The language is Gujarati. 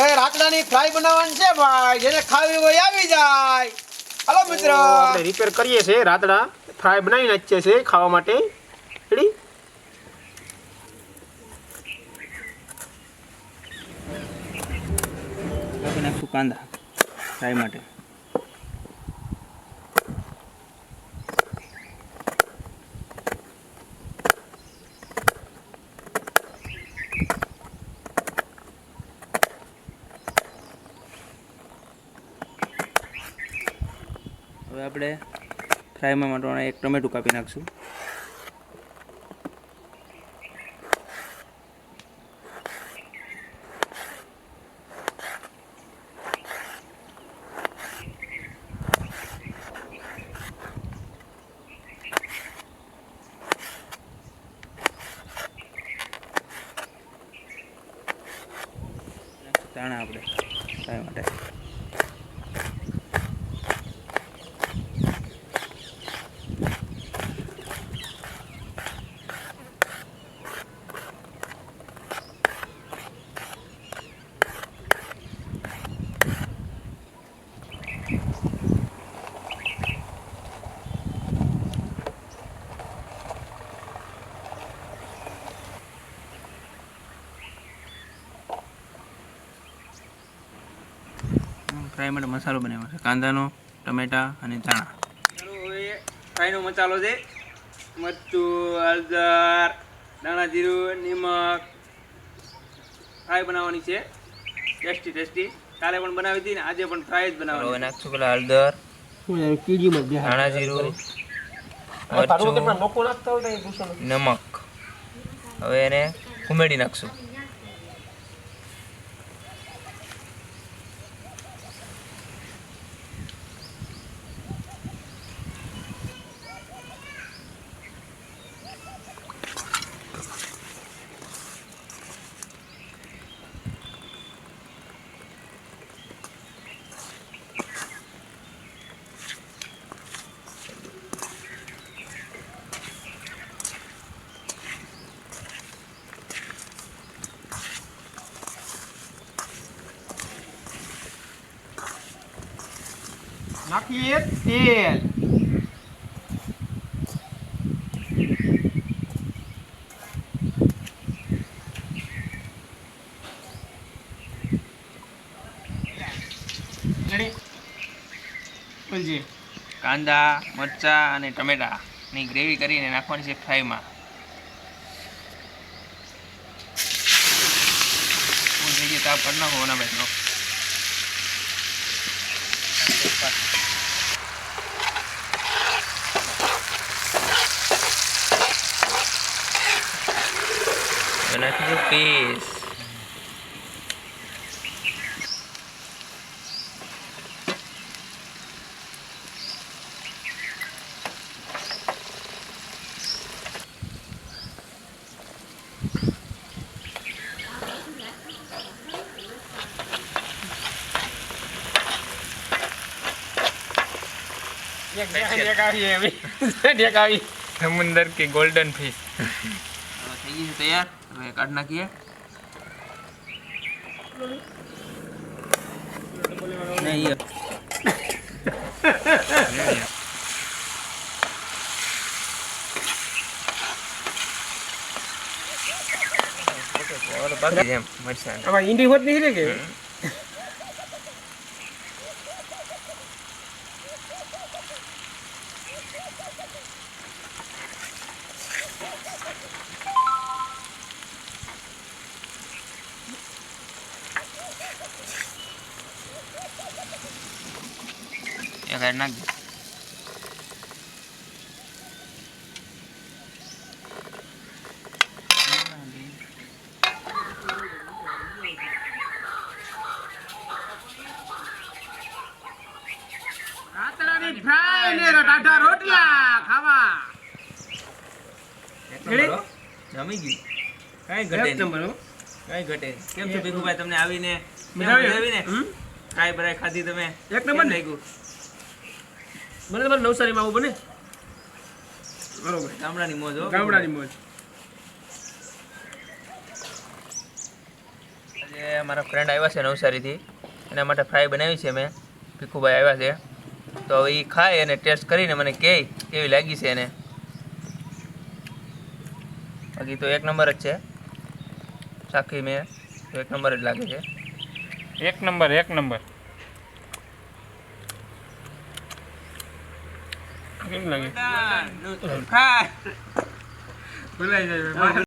એ રાતડાની ફ્રાય બનાવવાની છે ભાઈ જેને ખાવી હોય આવી જાય. હલો મિત્રો. આપણે રિપેર કરીએ છીએ રાતડા. ફ્રાય બનાવી નાખીએ છે ખાવા માટે. રેડી નાખશું કાંદા ફ્રાય માટે. હવે આપણે ફ્રાયમાં માટે એક ટમેટું કાપી નાખશું. ધાણા આપણે ફ્રાય માટે. ફ્રાય માટે મસાલો બનાવ્યો છે. કાંદાનો ટમેટા અને ધાણા. ફ્રાયનો મસાલો છે. મરચું હળદર ધાણા જીરું નિમક. ફ્રાય બનાવવાની છે. Tasty tasty. કાલે પણ બનાવી હતી ને આજે પણ ફ્રાય જ બનાવવાની નાખશું પેલા હળદર ધાણા જીરું મરચું. નમક. હવે એને ઉમેરી નાખશું. નાખીએ તેલ? કાંદા, મરચા અને ટમેટાની ગ્રેવી કરીને નાખવાની છે ફ્રાયમાં. હું થઈ ગયો તાપ કરી નાખો ઓના બેસનો. આવી. સમુંદર કે ગોલ્ડન ફિશ થઈ ગયું છે તૈયાર હવે કાઢ નાખીએ. નહીં ઈંડી હોત નહીં રે કે? એક હાર નાખ દે રાતડાની ફ્રાય ને ટાઢા રોટલા ખાવા. જમી ગયું. કઈ ઘટે એક નહીં. નંબર હો. કઈ ઘટે કેમ છો ભીખુભાઈ? તમને આવીને આવીને? કાંઈ બરાઈ ખાધી તમે? એક નંબર લાગ્યું? મને તમારે નવસારીમાં આવું બને બરોબર. ગામડાની મોજ હો. ગામડાની મોજ. આજે મારા ફ્રેન્ડ આવ્યા છે નવસારીથી. એના માટે ફ્રાય બનાવી છે મેં. ભીખુભાઈ આવ્યા છે. તો હવે એ ખાય અને ટેસ્ટ કરીને મને કહે કેવી લાગી છે એને. બાકી તો એક નંબર જ છે. સાખી મેં. એક નંબર જ લાગે છે. એક નંબર એક નંબર. કેમ લાગે ખાય ભૂલાઈ જાય